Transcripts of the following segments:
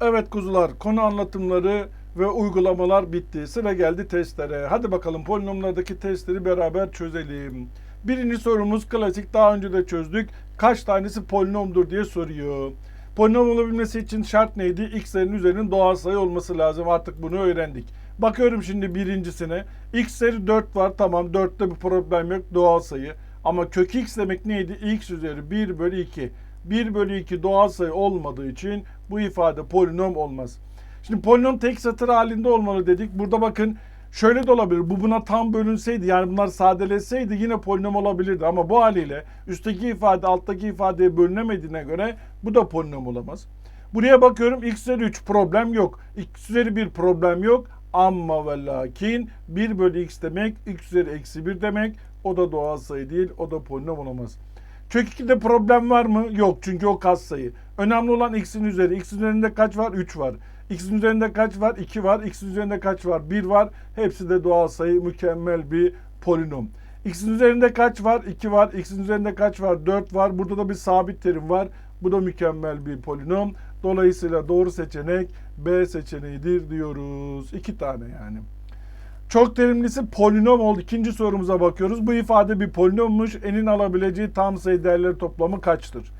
Evet kuzular, konu anlatımları ve uygulamalar bitti. Sıra geldi testlere. Hadi bakalım polinomlardaki testleri beraber çözelim. Birinci sorumuz klasik, daha önce de çözdük. Kaç tanesi polinomdur diye soruyor. Polinom olabilmesi için şart neydi? X'lerin üzerinin doğal sayı olması lazım. Artık bunu öğrendik. Bakıyorum şimdi birincisine. X'leri 4 var. Tamam 4'te bir problem yok. Doğal sayı. Ama kök X demek neydi? X üzeri 1 bölü 2. 1 bölü 2 doğal sayı olmadığı için bu ifade polinom olmaz. Şimdi polinom tek satır halinde olmalı dedik. Burada bakın şöyle de olabilir. Bu buna tam bölünseydi yani bunlar sadeleşseydi yine polinom olabilirdi. Ama bu haliyle üstteki ifade alttaki ifadeye bölünemediğine göre bu da polinom olamaz. Buraya bakıyorum x üzeri 3 problem yok. x üzeri 1 problem yok. Ama ve lakin 1 bölü x demek x üzeri eksi 1 demek. O da doğal sayı değil. O da polinom olamaz. Kök 2'de problem var mı? Yok çünkü o katsayı. Önemli olan x'in üzeri. X'in üzerinde kaç var? 3 var. X'in üzerinde kaç var? 2 var. X'in üzerinde kaç var? 1 var. Hepsi de doğal sayı. Mükemmel bir polinom. X'in üzerinde kaç var? 2 var. X'in üzerinde kaç var? 4 var. Burada da bir sabit terim var. Bu da mükemmel bir polinom. Dolayısıyla doğru seçenek B seçeneğidir diyoruz. İki tane yani. Çok terimlisi polinom oldu. İkinci sorumuza bakıyoruz. Bu ifade bir polinommuş. N'in alabileceği tam sayı değerleri toplamı kaçtır?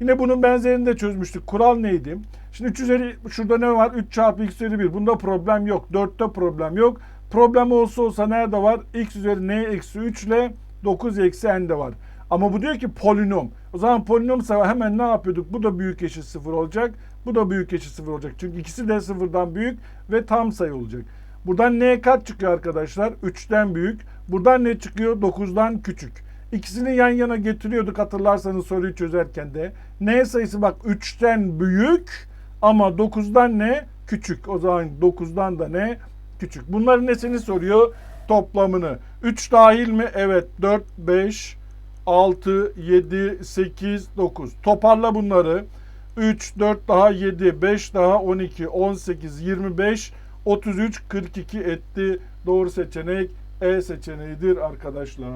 Yine bunun benzerini de çözmüştük. Kural neydi? Şimdi 3 üzeri şurada ne var? 3 çarpı x üzeri 1. Bunda problem yok. 4'te problem yok. Problem olsa olsa nerede var? x üzeri n eksi 3 ile 9 eksi n'de var. Ama bu diyor ki polinom. O zaman polinomsa hemen ne yapıyorduk? Bu da büyük eşit 0 olacak. Bu da büyük eşit 0 olacak. Çünkü ikisi de sıfırdan büyük ve tam sayı olacak. Buradan n kaç çıkıyor arkadaşlar? 3'ten büyük. Buradan ne çıkıyor? 9'dan küçük. İkisini yan yana getiriyorduk hatırlarsanız soruyu çözerken de. N sayısı bak 3'ten büyük ama 9'dan ne? Küçük. O zaman 9'dan da ne? Küçük. Bunların nesini soruyor? Toplamını. 3 dahil mi? Evet. 4, 5, 6, 7, 8, 9. Toparla bunları. 3, 4 daha 7, 5 daha 12, 18, 25, 33, 42 etti. Doğru seçenek E seçeneğidir arkadaşlar.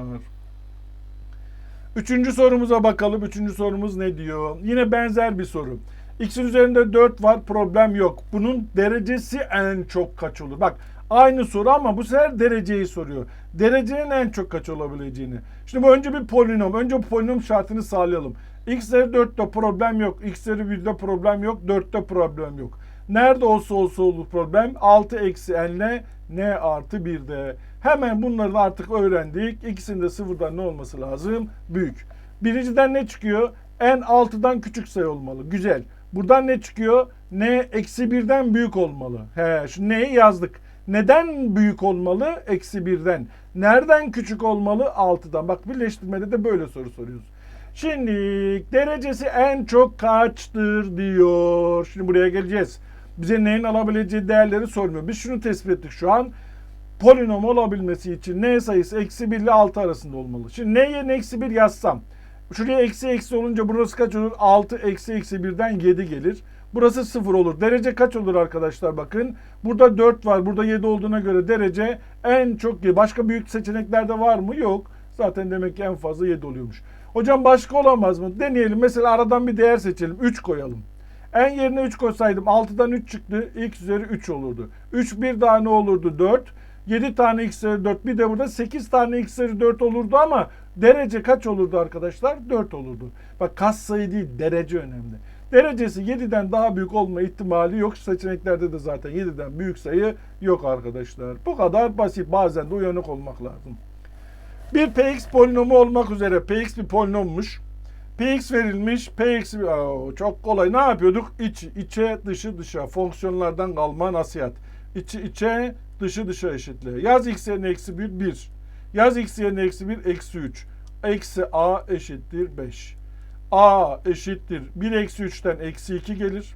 Üçüncü sorumuza bakalım. Üçüncü sorumuz ne diyor? Yine benzer bir soru. X'in üzerinde 4 var problem yok. Bunun derecesi en çok kaç olur? Bak aynı soru ama bu sefer dereceyi soruyor. Derecenin en çok kaç olabileceğini. Şimdi bu önce bir polinom. Önce bu polinom şartını sağlayalım. X üzeri 4'te problem yok. X üzeri 1'de problem yok. 4'te problem yok. Nerede olsa olsa olur problem. 6 eksi n ile n artı 1'de. Hemen bunları da artık öğrendik. İkisinde sıfırdan ne olması lazım? Büyük. Birinciden ne çıkıyor? n 6'dan küçük sayı olmalı. Güzel. Buradan ne çıkıyor? n eksi 1'den büyük olmalı. He, şu n'yi yazdık. Neden büyük olmalı? Eksi 1'den. Nereden küçük olmalı? 6'dan. Bak birleştirmede de böyle soru soruyoruz. Şimdi derecesi en çok kaçtır diyor. Şimdi buraya geleceğiz. Bize neyin alabileceği değerleri sormuyor. Biz şunu tespit ettik şu an. Polinom olabilmesi için n sayısı eksi 1 ile 6 arasında olmalı. Şimdi n eksi 1 yazsam. Şuraya eksi eksi olunca burası kaç olur? 6 eksi eksi 1'den 7 gelir. Burası 0 olur. Derece kaç olur arkadaşlar bakın. Burada 4 var. Burada 7 olduğuna göre derece en çok başka büyük seçeneklerde var mı? Yok. Zaten demek ki en fazla 7 oluyormuş. Hocam başka olamaz mı? Deneyelim. Mesela aradan bir değer seçelim. 3 koyalım. En yerine 3 koysaydım 6'dan 3 çıktı. X üzeri 3 olurdu. 3 bir daha ne olurdu? 4. 7 tane x üzeri 4 bir de burada 8 tane x üzeri 4 olurdu ama derece kaç olurdu arkadaşlar? 4 olurdu. Bak kas sayı değil derece önemli. Derecesi 7'den daha büyük olma ihtimali yok. Seçeneklerde de zaten 7'den büyük sayı yok arkadaşlar. Bu kadar basit. Bazen de uyanık olmak lazım. Bir px polinomu olmak üzere px bir polinommuş. Px verilmiş. px Oo, çok kolay. Ne yapıyorduk? İç, içe, dışı, dışa. Fonksiyonlardan kalma nasihat. İçi, içe, dışı, dışa eşitle. Yaz x yerine eksi 1, 1. Yaz x yerine eksi 1, eksi 3. Eksi a eşittir 5. a eşittir 1 eksi 3'ten eksi 2 gelir.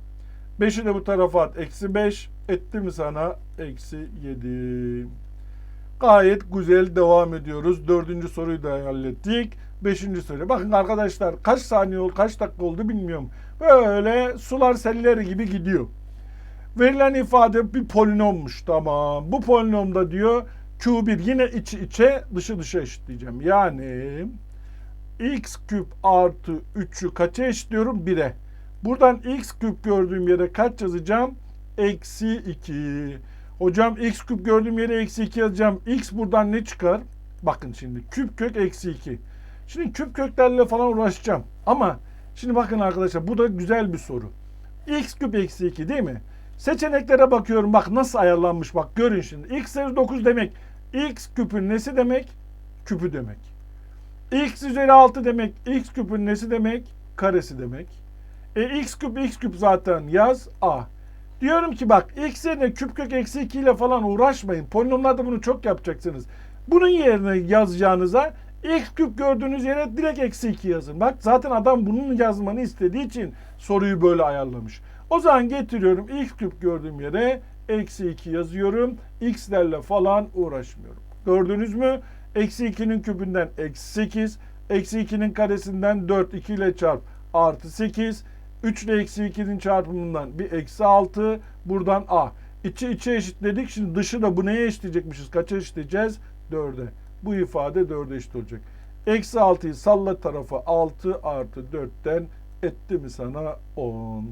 5'i de bu tarafa at. Eksi 5. Etti mi sana? Eksi 7. Gayet güzel devam ediyoruz. Dördüncü soruyu da hallettik. Beşinci soru. Bakın arkadaşlar kaç saniye oldu, kaç dakika oldu bilmiyorum. Böyle sular selleri gibi gidiyor. Verilen ifade bir polinommuş. Tamam. Bu polinomda diyor Q1 yine içi içe dışı dışa eşitleyeceğim. Yani x küp artı 3'ü kaça eşitliyorum? 1'e. Buradan x küp gördüğüm yere kaç yazacağım? Eksi 2. Hocam x küp gördüğüm yere eksi 2 yazacağım. x buradan ne çıkar? Bakın şimdi küp kök eksi 2. Şimdi küp köklerle falan uğraşacağım. Ama şimdi bakın arkadaşlar bu da güzel bir soru. x küp eksi 2 değil mi? Seçeneklere bakıyorum bak nasıl ayarlanmış bak görün şimdi. x üzeri 9 demek x küpün nesi demek? Küpü demek. x üzeri 6 demek x küpün nesi demek? Karesi demek. E x küp x küp zaten yaz a. Diyorum ki bak x yerine küp kök eksi 2 ile falan uğraşmayın. Polinomlarda bunu çok yapacaksınız. Bunun yerine yazacağınıza x küp gördüğünüz yere direkt eksi 2 yazın. Bak zaten adam bunun yazmanı istediği için soruyu böyle ayarlamış. O zaman getiriyorum x küp gördüğüm yere eksi 2 yazıyorum. x'lerle falan uğraşmıyorum. Gördünüz mü? Eksi 2'nin küpünden eksi 8. Eksi 2'nin karesinden 4 2 ile çarp artı 8. 3 ile eksi 2'nin çarpımından bir eksi 6. Buradan a. İçi içe eşitledik. Şimdi dışı da bu neye eşitleyecekmişiz? Kaça eşitleyeceğiz? 4'e. Bu ifade 4'e eşit olacak. Eksi 6'yı salla tarafa 6 artı 4'ten etti mi sana 10.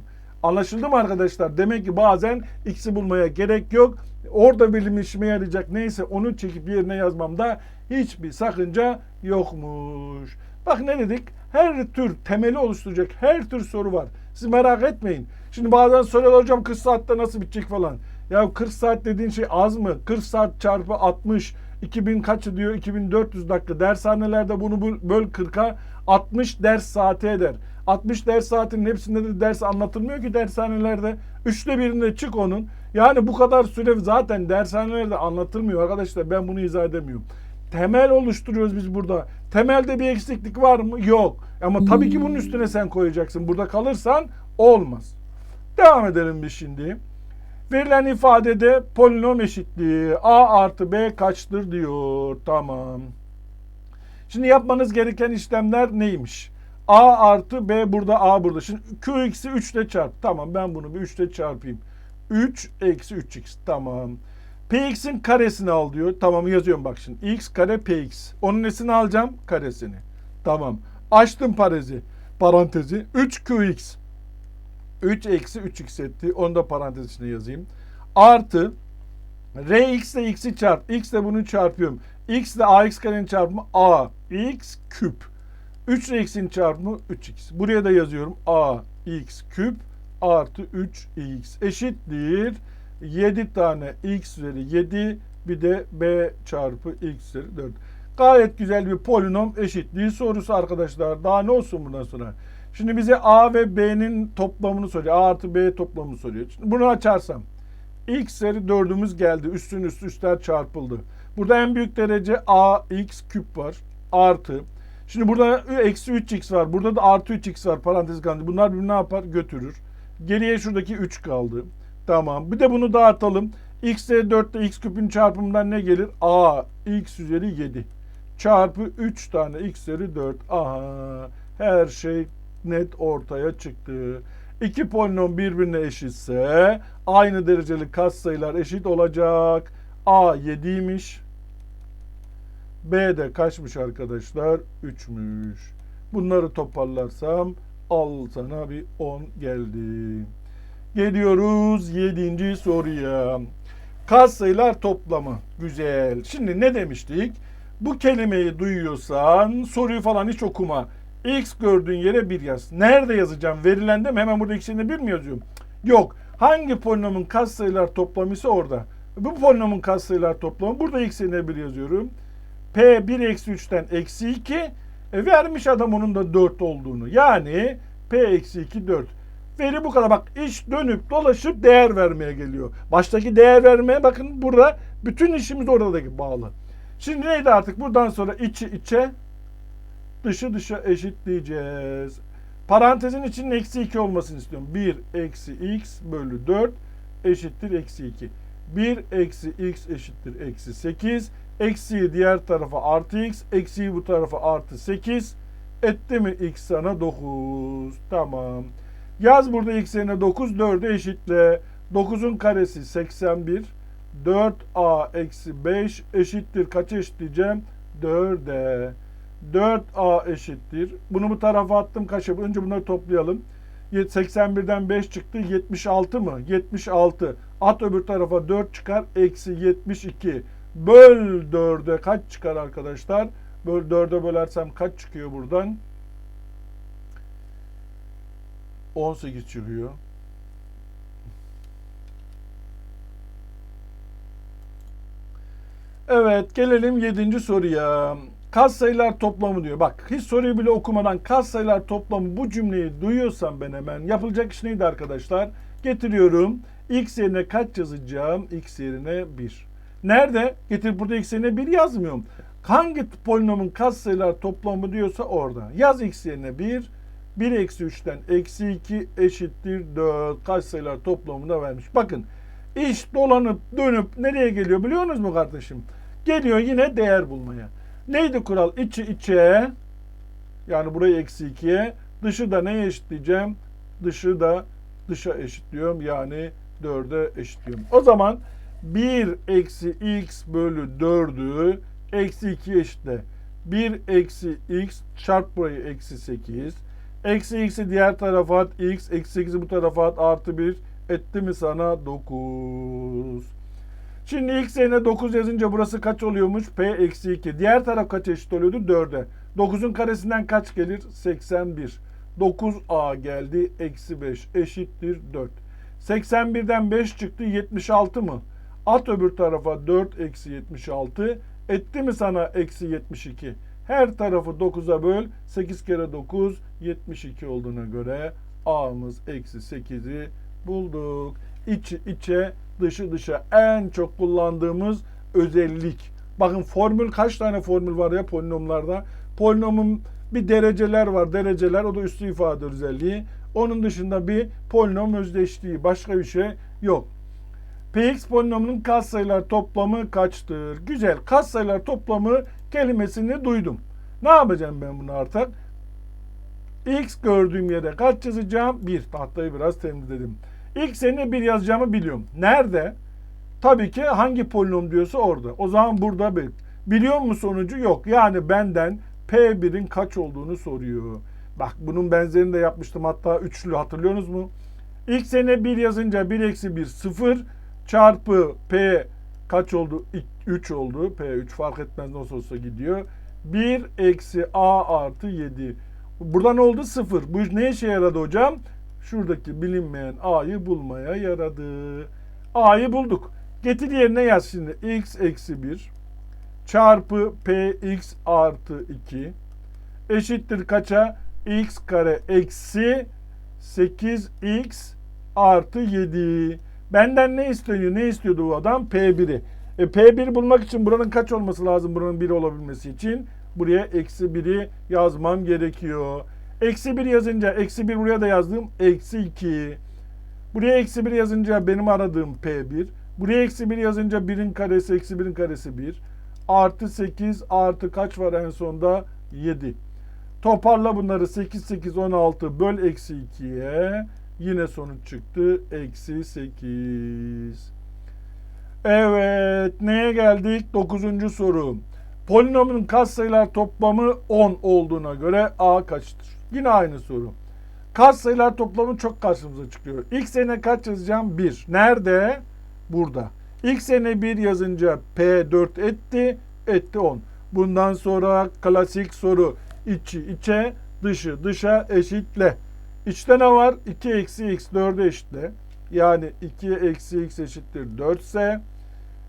Anlaşıldı mı arkadaşlar? Demek ki bazen x'i bulmaya gerek yok. Orada bilim işime yarayacak neyse onu çekip yerine yazmamda hiçbir sakınca yokmuş. Bak ne dedik? Her tür temeli oluşturacak her tür soru var. Siz merak etmeyin. Şimdi bazen soruyorlar hocam 40 saatte nasıl bitecek falan. Ya 40 saat dediğin şey az mı? 40 saat çarpı 60 2000 kaçı diyor 2400 dakika. Dershanelerde bunu böl 40'a 60 ders saati eder. 60 ders saatinin hepsinde de ders anlatılmıyor ki dershanelerde. Üçte birinde çık onun. Yani bu kadar süre zaten dershanelerde anlatılmıyor arkadaşlar. Ben bunu izah edemiyorum. Temel oluşturuyoruz biz burada. Temelde bir eksiklik var mı? Yok. Ama tabii ki bunun üstüne sen koyacaksın. Burada kalırsan olmaz. Devam edelim biz şimdi. Verilen ifadede polinom eşitliği a artı b kaçtır diyor. Tamam. Şimdi yapmanız gereken işlemler neymiş? a artı b burada a burada. Şimdi qx'i 3 ile çarp. Tamam ben bunu bir 3 ile çarpayım. 3 eksi 3x. Tamam. px'in karesini al diyor. Tamam yazıyorum bak şimdi. x kare px. Onun nesini alacağım? Karesini. Tamam. Açtım parezi. Parantezi. 3qx. 3 eksi 3x etti. Onu da parantez içine yazayım. Artı Rx ile x'i çarp. X ile bunu çarpıyorum. X ile ax karenin çarpımı a. x küp. 3 ile x'in çarpımı 3x. Buraya da yazıyorum. a x küp artı 3x eşittir. 7 tane x üzeri 7 bir de b çarpı x üzeri 4. Gayet güzel bir polinom eşitliği sorusu arkadaşlar. Daha ne olsun bundan sonra? Şimdi bize a ve b'nin toplamını soruyor. a artı b toplamını soruyor. Şimdi bunu açarsam x üzeri 4'ümüz geldi. Üstün üstü üstler çarpıldı. Burada en büyük derece a x küp var. Artı. Şimdi burada eksi 3x var. Burada da artı 3x var. Parantez kaldı. Bunlar bir ne yapar? Götürür. Geriye şuradaki 3 kaldı. Tamam. Bir de bunu dağıtalım. x üzeri 4 ile x küpün çarpımından ne gelir? a x üzeri 7 çarpı 3 tane x üzeri 4. Aha her şey net ortaya çıktı. İki polinom birbirine eşitse aynı dereceli katsayılar eşit olacak. A 7'ymiş. B de kaçmış arkadaşlar? 3'müş. Bunları toparlarsam al sana bir 10 geldi. Geliyoruz 7. soruya. Katsayılar toplamı. Güzel. Şimdi ne demiştik? Bu kelimeyi duyuyorsan soruyu falan hiç okuma. X gördüğün yere 1 yaz. Nerede yazacağım? Verilende mi? Hemen burada ikisini 1 mi yazıyorum? Yok. Hangi polinomun katsayılar toplamı ise orada. Bu polinomun katsayılar toplamı. Burada x yerine 1 yazıyorum. P 1 eksi 3'ten eksi 2. E, vermiş adam onun da 4 olduğunu. Yani P eksi 2 4. Veri bu kadar. Bak iş dönüp dolaşıp değer vermeye geliyor. Baştaki değer vermeye bakın burada bütün işimiz oradaki bağlı. Şimdi neydi artık? Buradan sonra içi içe dışı dışa eşitleyeceğiz. Parantezin içinin eksi 2 olmasını istiyorum. 1 eksi x bölü 4 eşittir eksi 2. 1 eksi x eşittir eksi 8. Eksiyi diğer tarafa artı x. Eksiyi bu tarafa artı 8. Etti mi x sana 9. Tamam. Yaz burada x yerine 9. 4'e eşitle. 9'un karesi 81. 4a eksi 5 eşittir. Kaça eşitleyeceğim? 4'e. 4a eşittir. Bunu bu tarafa attım kaça? Önce bunları toplayalım. 81'den 5 çıktı. 76 mı? 76. At öbür tarafa 4 çıkar. Eksi 72. Böl 4'e kaç çıkar arkadaşlar? Böl 4'e bölersem kaç çıkıyor buradan? 18 çıkıyor. Evet gelelim 7. soruya. Kas sayılar toplamı diyor. Bak hiç soruyu bile okumadan kas sayılar toplamı bu cümleyi duyuyorsam ben hemen yapılacak iş neydi arkadaşlar? Getiriyorum. X yerine kaç yazacağım? X yerine 1. Nerede? Getir burada X yerine 1 yazmıyorum. Hangi polinomun kas sayılar toplamı diyorsa orada. Yaz X yerine 1. 1 eksi 3'ten eksi 2 eşittir 4 kaç sayılar toplamında vermiş. Bakın iş dolanıp dönüp nereye geliyor biliyor musunuz mu kardeşim? Geliyor yine değer bulmaya. Neydi kural? İçi içe yani burayı eksi 2'ye dışı da neye eşitleyeceğim? Dışı da dışa eşitliyorum yani 4'e eşitliyorum. O zaman 1 eksi x bölü 4'ü eksi 2 eşitle. 1 eksi x çarp burayı eksi 8. Eksi x'i diğer tarafa at. x eksi 8'i bu tarafa at. Artı 1 etti mi sana 9. Şimdi x yerine 9 yazınca burası kaç oluyormuş? P eksi 2. Diğer taraf kaç eşit oluyordu? 4'e. 9'un karesinden kaç gelir? 81. 9a geldi. Eksi 5 eşittir 4. 81'den 5 çıktı. 76 mı? At öbür tarafa 4 eksi 76. Etti mi sana eksi 72? Her tarafı 9'a böl. 8 kere 9 72 olduğuna göre a'mız eksi 8'i bulduk. İçi içe dışı dışa en çok kullandığımız özellik. Bakın formül kaç tane formül var ya polinomlarda? Polinomun bir dereceler var. Dereceler o da üstü ifade özelliği. Onun dışında bir polinom özdeşliği. Başka bir şey yok. Px polinomunun katsayılar toplamı kaçtır? Güzel. Katsayılar toplamı kelimesini duydum. Ne yapacağım ben bunu artık? X gördüğüm yere kaç yazacağım? 1. Tahtayı biraz temizledim. X yerine 1 yazacağımı biliyorum. Nerede? Tabii ki hangi polinom diyorsa orada. O zaman burada bir. Biliyor mu sonucu? Yok. Yani benden P1'in kaç olduğunu soruyor. Bak bunun benzerini de yapmıştım. Hatta üçlü hatırlıyorsunuz mu? X yerine 1 yazınca 1 eksi 1 0 çarpı P kaç oldu? 3 oldu. P 3 fark etmez nasıl olsa gidiyor. 1 eksi A artı 7. Burada ne oldu? 0. Bu ne işe yaradı hocam? Şuradaki bilinmeyen A'yı bulmaya yaradı. A'yı bulduk. Getir yerine yaz şimdi. X eksi 1 çarpı Px artı 2 eşittir kaça? X kare eksi 8x artı 7. Benden ne istiyor? Ne istiyordu bu adam? P1'i. E, P1 bulmak için buranın kaç olması lazım buranın 1 olabilmesi için? Buraya eksi 1'i yazmam gerekiyor. Eksi 1 yazınca eksi 1 buraya da yazdım. Eksi 2. Buraya eksi 1 yazınca benim aradığım P1. Buraya eksi 1 yazınca 1'in karesi eksi 1'in karesi 1. Artı 8 artı kaç var en sonda? 7. Toparla bunları 8 8 16 böl eksi 2'ye. Yine sonuç çıktı. Eksi 8. Evet. Neye geldik? 9. soru. Polinomun katsayılar toplamı 10 olduğuna göre A kaçtır? Yine aynı soru. Katsayılar toplamı çok karşımıza çıkıyor. X yerine kaç yazacağım? 1. Nerede? Burada. X yerine 1 yazınca P 4 etti. Etti 10. Bundan sonra klasik soru. İçi içe, dışı dışa eşitle. İçte ne var? 2 eksi x 4'e eşitle. Yani 2 eksi x eşittir 4 ise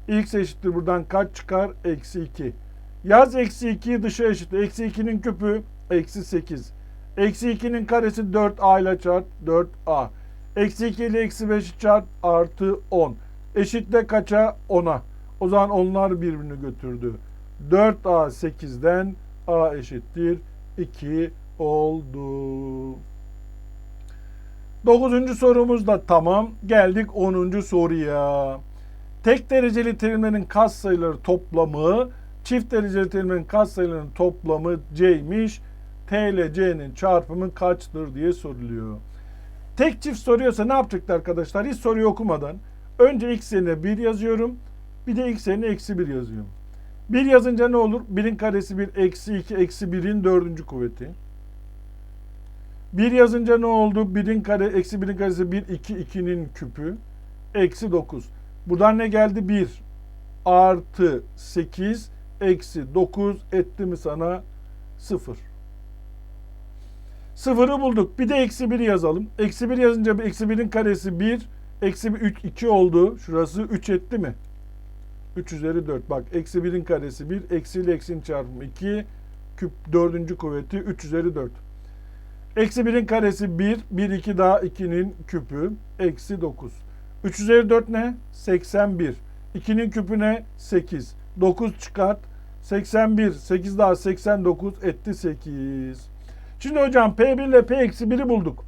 x eşittir buradan kaç çıkar? Eksi 2. Yaz eksi 2'yi dışa eşitle. Eksi 2'nin küpü eksi 8. Eksi 2'nin karesi 4a ile çarp 4a. Eksi 2 ile eksi 5'i çarp artı 10. Eşitle kaça? 10'a. O zaman onlar birbirini götürdü. 4a 8'den a eşittir 2 oldu. Dokuzuncu sorumuz da tamam. Geldik 10. soruya. Tek dereceli terimlerin katsayıları toplamı, çift dereceli terimlerin katsayılarının toplamı c'ymiş. T ile c'nin çarpımı kaçtır diye soruluyor. Tek çift soruyorsa ne yapacaktı arkadaşlar? Hiç soruyu okumadan önce x yerine 1 yazıyorum. Bir de x yerine eksi 1 yazıyorum. 1 yazınca ne olur? 1'in karesi 1, eksi 2, eksi 1'in dördüncü kuvveti. 1 yazınca ne oldu? 1'in kare, eksi 1'in karesi 1, 2, 2'nin küpü. Eksi 9. Buradan ne geldi? 1 artı 8 eksi 9 etti mi sana? 0. Sıfırı bulduk. Bir de eksi 1 yazalım. Eksi 1 yazınca eksi 1'in karesi 1. Eksi 1 3, 2 oldu. Şurası 3 etti mi? 3 üzeri 4. Bak eksi 1'in karesi 1. Eksi ile eksinin çarpımı 2. Küp dördüncü kuvveti 3 üzeri 4. Eksi 1'in karesi 1. 1 2 daha 2'nin küpü. Eksi 9. 3 üzeri 4 ne? 81. 2'nin küpü ne? 8. 9 çıkart. 81. 8 daha 89 etti 8. Şimdi hocam P1 ile P-1'i bulduk.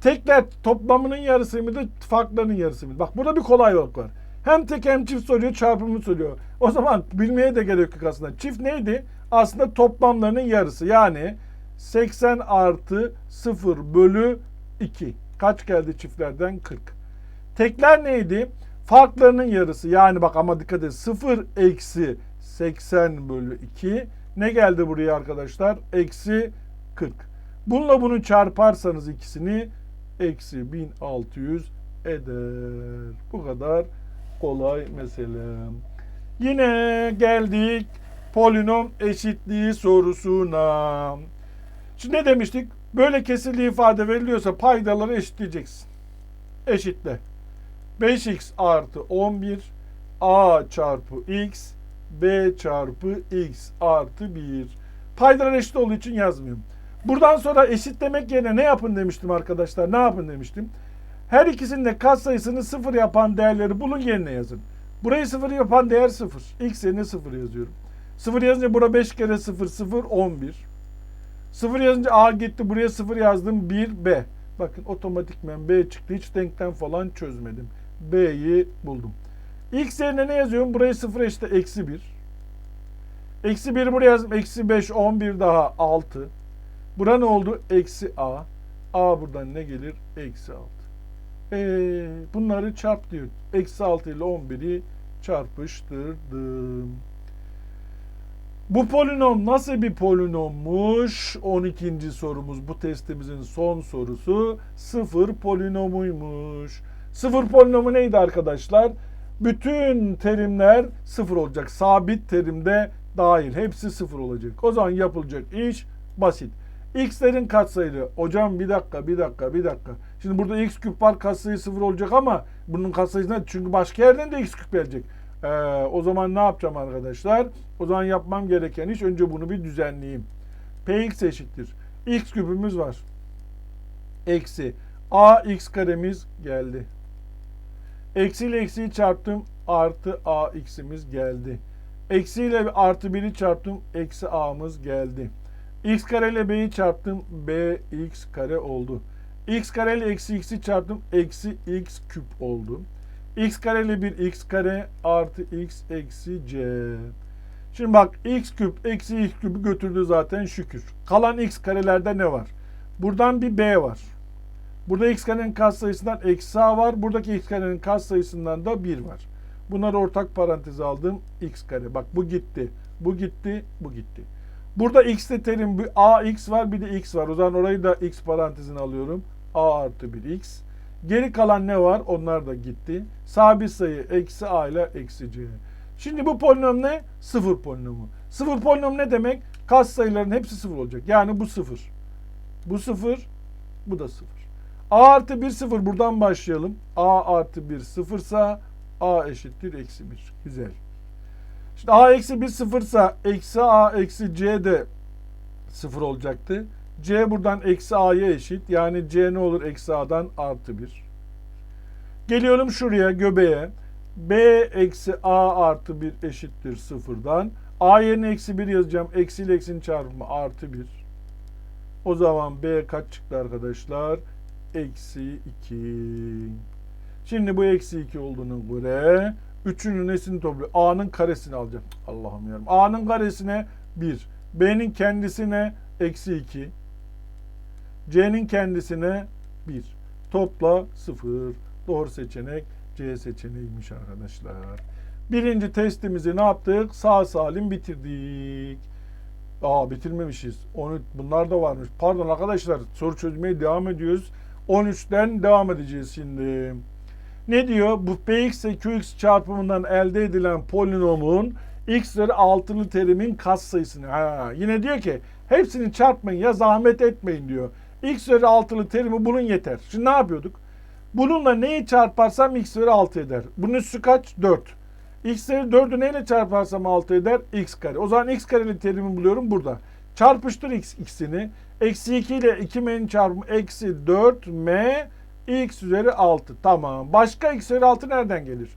Tekler toplamının yarısı mıydı, farklarının yarısı mıydı? Bak burada bir kolaylık var. Hem tek hem çift soruyor, çarpımı soruyor. O zaman bilmeye de gerek yok aslında. Çift neydi? Aslında toplamlarının yarısı. Yani 80 artı 0 bölü 2. Kaç geldi çiftlerden? 40. Tekler neydi? Farklarının yarısı. Yani bak ama dikkat et. 0 eksi 80 bölü 2. Ne geldi buraya arkadaşlar? Eksi 40. Bununla bunu çarparsanız ikisini eksi 1600 eder. Bu kadar kolay mesele. Yine geldik polinom eşitliği sorusuna. Şimdi ne demiştik? Böyle kesirli ifade veriliyorsa paydaları eşitleyeceksin. Eşitle. 5x artı 11 a çarpı x b çarpı x artı 1. Paydalar eşit olduğu için yazmıyorum. Buradan sonra eşitlemek yerine ne yapın demiştim arkadaşlar? Ne yapın demiştim? Her ikisinin de katsayısını sıfır yapan değerleri bulun yerine yazın. Burayı sıfır yapan değer sıfır. X yerine sıfır yazıyorum. Sıfır yazınca bura 5 kere sıfır sıfır 11. Sıfır yazınca A gitti buraya sıfır yazdım 1 B. Bakın otomatikmen B çıktı. Hiç denklem falan çözmedim. B'yi buldum. X yerine ne yazıyorum? Burayı sıfır işte eksi 1. Eksi 1 buraya yazdım. Eksi 5 11 daha 6. Bura ne oldu? Eksi A. A buradan ne gelir? Eksi 6. Ee, bunları çarp diyor. Eksi 6 ile 11'i çarpıştırdım. Bu polinom nasıl bir polinommuş? 12. sorumuz bu testimizin son sorusu. Sıfır polinomuymuş. Sıfır polinomu neydi arkadaşlar? Bütün terimler sıfır olacak. Sabit terimde dahil. Hepsi sıfır olacak. O zaman yapılacak iş basit. X'lerin katsayıları. Hocam bir dakika, bir dakika, bir dakika. Şimdi burada x küp var katsayı sıfır olacak ama bunun katsayısı ne? Çünkü başka yerden de x küp verecek. Ee, o zaman ne yapacağım arkadaşlar? O zaman yapmam gereken iş önce bunu bir düzenleyeyim. Px eşittir. x küpümüz var. Eksi ax karemiz geldi. Eksi ile eksiyi çarptım. Artı ax'imiz geldi. Eksi ile artı 1'i çarptım. Eksi a'mız geldi. x kare ile b'yi çarptım. bx kare oldu. x kare ile eksi x'i çarptım. Eksi x küp oldu. x kare ile 1 x kare artı x eksi c. Şimdi bak x küp eksi x küpü götürdü zaten şükür. Kalan x karelerde ne var? Buradan bir b var. Burada x karenin katsayısından eksi a var. Buradaki x karenin katsayısından da 1 var. Bunları ortak paranteze aldım. x kare. Bak bu gitti. Bu gitti. Bu gitti. Burada x'te terim bir ax var bir de x var. O zaman orayı da x parantezine alıyorum. a artı 1 x. Geri kalan ne var? Onlar da gitti. Sabit sayı eksi a ile eksi c. Şimdi bu polinom ne? Sıfır polinomu. Sıfır polinom ne demek? Kas sayıların hepsi sıfır olacak. Yani bu sıfır. Bu sıfır. Bu da sıfır. A artı 1 sıfır. Buradan başlayalım. a artı 1 sıfırsa a eşittir eksi 1. Güzel. Şimdi a eksi 1 sıfırsa eksi a eksi c de sıfır olacaktı. c buradan eksi a'ya eşit. Yani c ne olur? Eksi a'dan artı 1. Geliyorum şuraya göbeğe. b eksi a artı 1 eşittir sıfırdan. a yerine eksi 1 yazacağım. Eksi ile eksinin çarpımı artı 1. O zaman b kaç çıktı arkadaşlar? Eksi 2. Şimdi bu eksi 2 olduğuna göre Üçünün nesini topluyor. A'nın karesini alacağım. Allah'ım yarım. A'nın karesine 1. B'nin kendisine eksi 2. C'nin kendisine 1. Topla 0. Doğru seçenek C seçeneğiymiş arkadaşlar. Birinci testimizi ne yaptık? Sağ salim bitirdik. Aa bitirmemişiz. 13 bunlar da varmış. Pardon arkadaşlar soru çözmeye devam ediyoruz. 13'ten devam edeceğiz şimdi. Ne diyor? Bu px ile qx çarpımından elde edilen polinomun x'leri altılı terimin katsayısını. Ha, yine diyor ki hepsini çarpmayın ya zahmet etmeyin diyor. x'leri altılı terimi bulun yeter. Şimdi ne yapıyorduk? Bununla neyi çarparsam x'leri 6 eder. Bunun üssü kaç? 4. x'leri 4'ü neyle çarparsam 6 eder? x kare. O zaman x kareli terimi buluyorum burada. Çarpıştır x, x'ini. Eksi 2 ile 2m'nin çarpımı eksi 4m x üzeri 6. Tamam. Başka x üzeri 6 nereden gelir?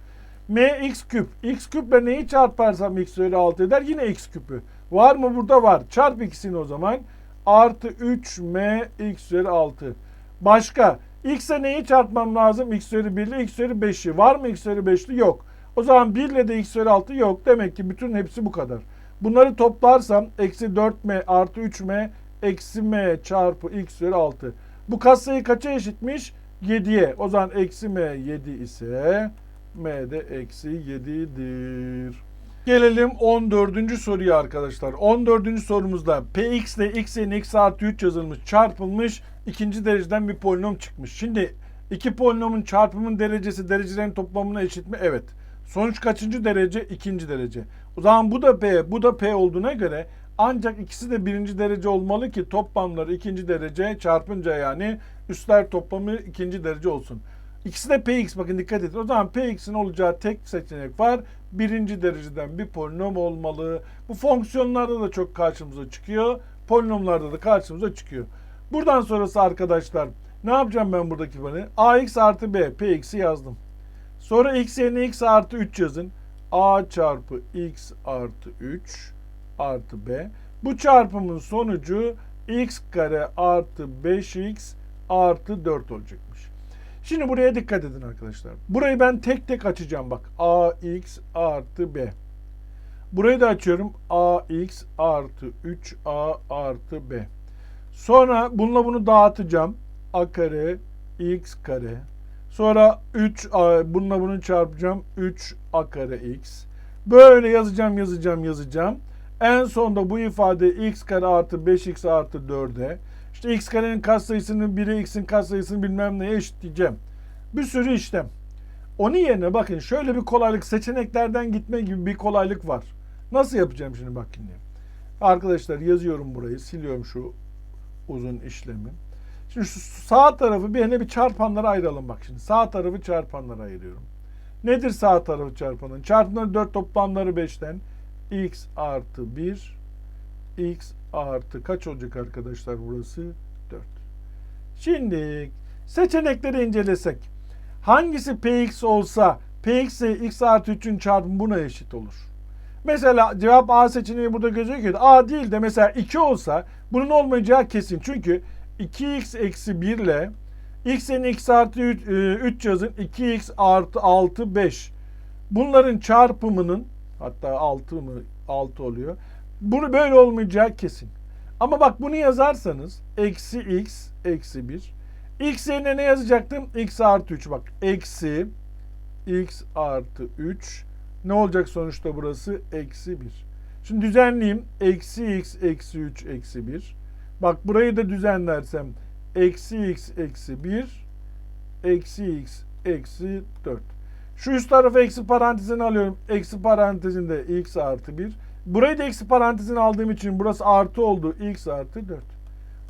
m x küp. x küple neyi çarparsam x üzeri 6 eder? Yine x küpü. Var mı? Burada var. Çarp ikisini o zaman. Artı 3m x üzeri 6. Başka. X'e neyi çarpmam lazım? X üzeri 1 ile x üzeri 5'i. Var mı x üzeri 5'li? Yok. O zaman 1 ile de x üzeri 6 yok. Demek ki bütün hepsi bu kadar. Bunları toplarsam eksi 4m artı 3m eksi m çarpı x üzeri 6. Bu katsayı kaça eşitmiş? 7'ye. O zaman eksi m 7 ise m de eksi 7'dir. Gelelim 14. soruya arkadaşlar. 14. sorumuzda px ile x'in x artı 3 yazılmış çarpılmış ikinci dereceden bir polinom çıkmış. Şimdi iki polinomun çarpımın derecesi derecelerin toplamına eşit mi? Evet. Sonuç kaçıncı derece? İkinci derece. O zaman bu da P, bu da P olduğuna göre ancak ikisi de birinci derece olmalı ki toplamları ikinci derece çarpınca yani üstler toplamı ikinci derece olsun. İkisi de Px bakın dikkat edin. O zaman Px'in olacağı tek seçenek var. Birinci dereceden bir polinom olmalı. Bu fonksiyonlarda da çok karşımıza çıkıyor. Polinomlarda da karşımıza çıkıyor. Buradan sonrası arkadaşlar ne yapacağım ben buradaki bana? ax artı b px'i yazdım. Sonra x yerine x artı 3 yazın. a çarpı x artı 3 artı b. Bu çarpımın sonucu x kare artı 5x artı 4 olacakmış. Şimdi buraya dikkat edin arkadaşlar. Burayı ben tek tek açacağım bak. ax artı b. Burayı da açıyorum. ax artı 3a artı b. Sonra bununla bunu dağıtacağım. a kare x kare. Sonra 3 a, bununla bunu çarpacağım. 3 a kare x. Böyle yazacağım yazacağım yazacağım. En sonda bu ifade x kare artı 5x artı 4'e. İşte x karenin katsayısını 1'e x'in katsayısını bilmem neye eşitleyeceğim. Bir sürü işlem. Onun yerine bakın şöyle bir kolaylık seçeneklerden gitme gibi bir kolaylık var. Nasıl yapacağım şimdi bak şimdi. Arkadaşlar yazıyorum burayı. Siliyorum şu uzun işlemi. Şimdi şu sağ tarafı bir bir çarpanlara ayıralım bak şimdi. Sağ tarafı çarpanlara ayırıyorum. Nedir sağ tarafı çarpanın? Çarpımları 4 toplamları 5'ten x artı 1 x artı kaç olacak arkadaşlar burası? 4. Şimdi seçenekleri incelesek hangisi px olsa px ile x artı 3'ün çarpımı buna eşit olur. Mesela cevap A seçeneği burada gözüküyor. A değil de mesela 2 olsa bunun olmayacağı kesin. Çünkü 2x eksi 1 ile x'in x artı 3, 3 yazın 2x artı 6 5. Bunların çarpımının hatta 6 mı 6 oluyor. Bunu böyle olmayacağı kesin. Ama bak bunu yazarsanız eksi x eksi 1. X yerine ne yazacaktım? X artı 3 bak. Eksi x artı 3. Ne olacak sonuçta burası? Eksi 1. Şimdi düzenleyeyim. Eksi x eksi 3 eksi 1. Bak burayı da düzenlersem eksi x eksi 1 eksi x eksi 4. Şu üst tarafı eksi parantezini alıyorum. Eksi parantezinde x artı 1. Burayı da eksi parantezini aldığım için burası artı oldu. x artı 4.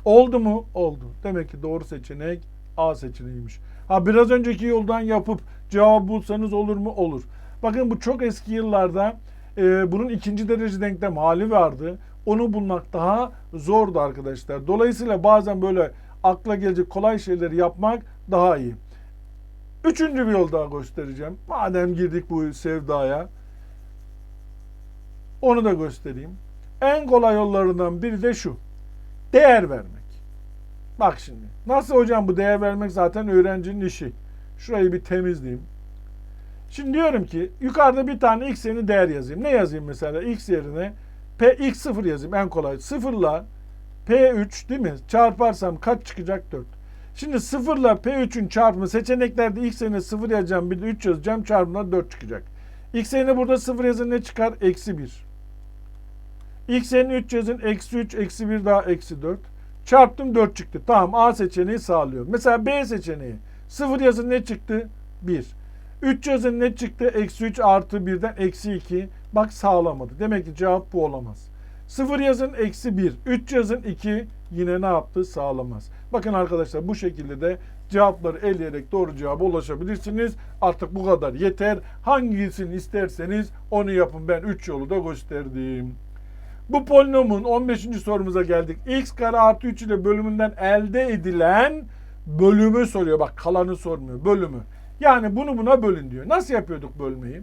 Oldu mu? Oldu. Demek ki doğru seçenek A seçeneğiymiş. Ha biraz önceki yoldan yapıp cevap bulsanız olur mu? Olur. Bakın bu çok eski yıllarda e, bunun ikinci derece denklem hali vardı. Onu bulmak daha zordu arkadaşlar. Dolayısıyla bazen böyle akla gelecek kolay şeyleri yapmak daha iyi. Üçüncü bir yol daha göstereceğim. Madem girdik bu sevdaya. Onu da göstereyim. En kolay yollarından biri de şu. Değer vermek. Bak şimdi. Nasıl hocam bu değer vermek zaten öğrencinin işi. Şurayı bir temizleyeyim. Şimdi diyorum ki yukarıda bir tane x yerine değer yazayım. Ne yazayım mesela? x yerine p x 0 yazayım en kolay. 0 ile p3 değil mi? Çarparsam kaç çıkacak? 4. Şimdi 0 ile p3'ün çarpımı seçeneklerde x yerine 0 yazacağım bir de 3 yazacağım çarpımına 4 çıkacak. x yerine burada 0 yazın ne çıkar? Eksi 1. x'nin 3 yazın eksi 3 eksi 1 daha eksi 4. Çarptım 4 çıktı. Tamam A seçeneği sağlıyor. Mesela B seçeneği. 0 yazın ne çıktı? 1. 3 yazın ne çıktı? Eksi 3 artı 1'den eksi 2. Bak sağlamadı. Demek ki cevap bu olamaz. 0 yazın eksi 1. 3 yazın 2. Yine ne yaptı? Sağlamaz. Bakın arkadaşlar bu şekilde de cevapları eleyerek doğru cevaba ulaşabilirsiniz. Artık bu kadar yeter. Hangisini isterseniz onu yapın. Ben 3 yolu da gösterdim. Bu polinomun 15. sorumuza geldik. x kare artı 3 ile bölümünden elde edilen bölümü soruyor. Bak kalanı sormuyor. Bölümü. Yani bunu buna bölün diyor. Nasıl yapıyorduk bölmeyi?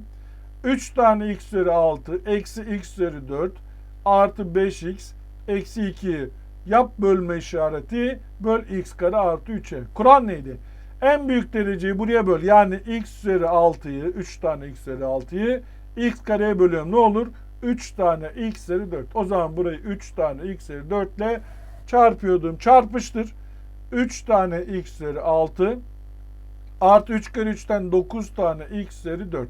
3 tane x üzeri 6 eksi x üzeri 4 artı 5x eksi 2 yap bölme işareti böl x kare artı 3'e. Kur'an neydi? En büyük dereceyi buraya böl. Yani x üzeri 6'yı 3 tane x üzeri 6'yı x kareye bölüyorum. Ne olur? 3 tane x üzeri 4. O zaman burayı 3 tane x üzeri 4 ile çarpıyordum. Çarpıştır. 3 tane x üzeri 6 artı 3 kere 3'ten 9 tane x üzeri 4.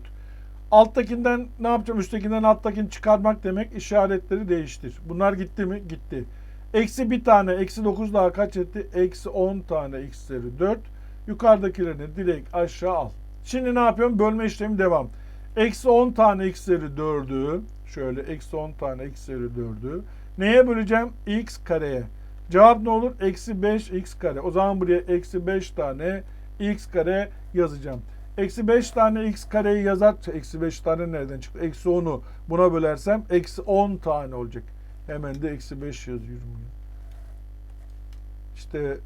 Alttakinden ne yapacağım? Üsttekinden alttakini çıkarmak demek işaretleri değiştir. Bunlar gitti mi? Gitti. Eksi bir tane, eksi 9 daha kaç etti? Eksi 10 tane x üzeri 4. Yukarıdakilerini direkt aşağı al. Şimdi ne yapıyorum? Bölme işlemi devam. Eksi 10 tane x üzeri 4'ü, şöyle eksi 10 tane x üzeri 4'ü. Neye böleceğim? x kareye. Cevap ne olur? Eksi 5x kare. O zaman buraya eksi 5 tane x kare yazacağım. Eksi 5 tane x kareyi yazar. Eksi 5 tane nereden çıktı? Eksi 10'u buna bölersem eksi 10 tane olacak. Hemen de eksi 5 yazıyorum. İşte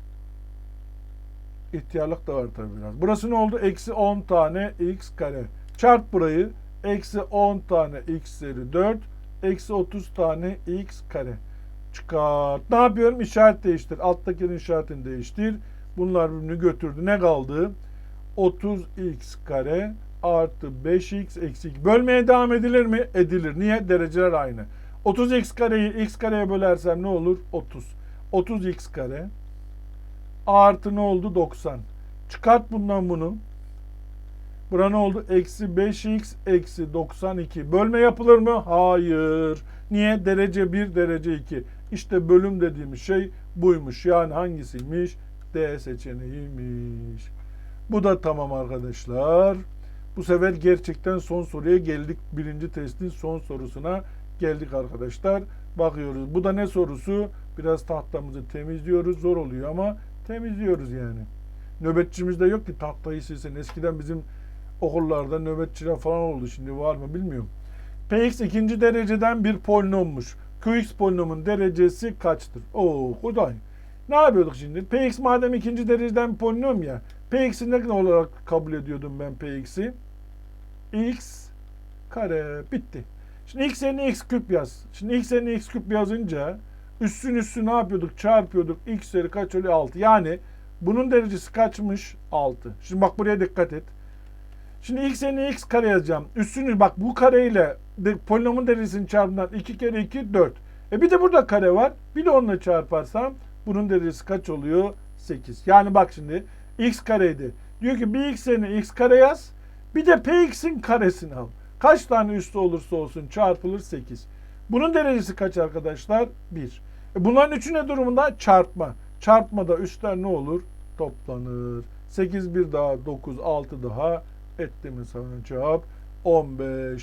ihtiyarlık da var tabii biraz. Burası ne oldu? Eksi 10 tane x kare. Çarp burayı. Eksi 10 tane x üzeri 4. Eksi 30 tane x kare. Çıkart. Ne yapıyorum? İşaret değiştir. Alttakinin işaretini değiştir. Bunlar birbirini götürdü. Ne kaldı? 30x kare artı 5x eksi 2. Bölmeye devam edilir mi? Edilir. Niye? Dereceler aynı. 30x kareyi x kareye bölersem ne olur? 30. 30x kare artı ne oldu? 90. Çıkart bundan bunu. Bura ne oldu? Eksi 5x eksi 92. Bölme yapılır mı? Hayır. Niye? Derece 1, derece 2. İşte bölüm dediğimiz şey buymuş. Yani hangisiymiş? D seçeneğiymiş. Bu da tamam arkadaşlar. Bu sefer gerçekten son soruya geldik. Birinci testin son sorusuna geldik arkadaşlar. Bakıyoruz. Bu da ne sorusu? Biraz tahtamızı temizliyoruz. Zor oluyor ama temizliyoruz yani. Nöbetçimiz de yok ki tahtayı silsin. Eskiden bizim okullarda nöbetçiler falan oldu. Şimdi var mı bilmiyorum. Px ikinci dereceden bir polinommuş. Qx polinomun derecesi kaçtır? Oo, Kuday. Ne yapıyorduk şimdi? Px madem ikinci dereceden bir polinom ya. Px'i ne olarak kabul ediyordum ben Px'i? x kare bitti. Şimdi x yerine x küp yaz. Şimdi x yerine x küp yazınca üstün üstü ne yapıyorduk? Çarpıyorduk. x üzeri kaç oluyor? 6. Yani bunun derecesi kaçmış? 6. Şimdi bak buraya dikkat et. Şimdi x yerine x kare yazacağım. Üstünü bak bu kareyle de, polinomun derecesini çarpımdan 2 kere 2 4. E bir de burada kare var. Bir de onunla çarparsam bunun derecesi kaç oluyor? 8. Yani bak şimdi x kareydi. Diyor ki bir x yerine x kare yaz. Bir de px'in karesini al. Kaç tane üstü olursa olsun çarpılır 8. Bunun derecesi kaç arkadaşlar? 1. E bunların üçüne durumunda çarpma. Çarpmada üstler ne olur? Toplanır. 8 bir daha 9 6 daha etti mi sana cevap? 15.